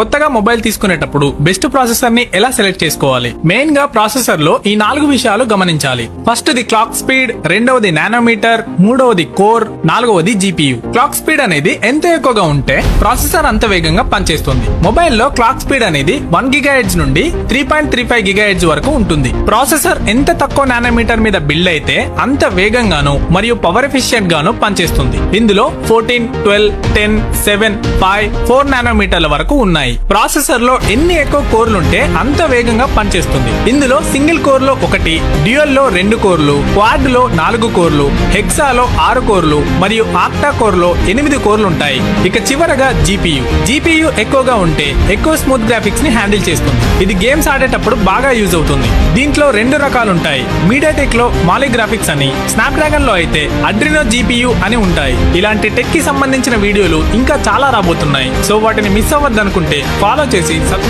కొత్తగా మొబైల్ తీసుకునేటప్పుడు బెస్ట్ ప్రాసెసర్ని ఎలా సెలెక్ట్ చేసుకోవాలి? మెయిన్గా ప్రాసెసర్లో ఈ నాలుగు విషయాలు గమనించాలి. ఫస్ట్ ది క్లాక్ స్పీడ్ రెండవది నానోమీటర్ మూడవది కోర్ నాలుగవది జీపీయు క్లాక్ స్పీడ్ అనేది ఎంత ఎక్కువగా ఉంటే ప్రాసెసర్ అంత వేగంగా పనిచేస్తుంది. మొబైల్లో క్లాక్ స్పీడ్ అనేది వన్ గిగాహెడ్జ్ నుండి three point three five gigahertz వరకు ఉంటుంది. ప్రాసెసర్ ఎంత తక్కువ నానోమీటర్ మీద బిల్డ్ అయితే అంత వేగంగాను మరియు పవర్ ఎఫిషియెంట్ గాను పనిచేస్తుంది. ఇందులో fourteen twelve ten seven five four నానోమీటర్ల వరకు ఉన్నాయి. ప్రాసెసర్లో ఎన్ని ఎక్కువ కోర్లు ఉంటే అంత వేగంగా పనిచేస్తుంది. ఇందులో సింగిల్ కోర్లో ఒకటి డ్యూయల్లో రెండు కోర్లు క్వాడ్లో నాలుగు కోర్లు హెక్సా లో ఆరు కోర్లు మరియు ఆక్టా కోర్లో ఎనిమిది కోర్లు ఉంటాయి ఇక చివరగా జీపీయూ. జీపీయూ ఎక్కువగా ఉంటే ఎక్కువ స్మూత్ గ్రాఫిక్స్ని హ్యాండిల్ చేస్తుంది. ఇది గేమ్స్ ఆడేటప్పుడు బాగా యూజ్ అవుతుంది. దీంట్లో రెండు రకాలు ఉంటాయి మీడియాటెక్లో మాలి గ్రాఫిక్స్ అని స్నాప్డ్రాగన్లో అయితే అడ్రినో జీపీయూ అని ఉంటాయి. ఇలాంటి టెక్కి సంబంధించిన వీడియోలు ఇంకా చాలా రాబోతున్నాయి. సో వాటిని మిస్ అవ్వద్దనుకుంటే ఫాలో చేసి సబ్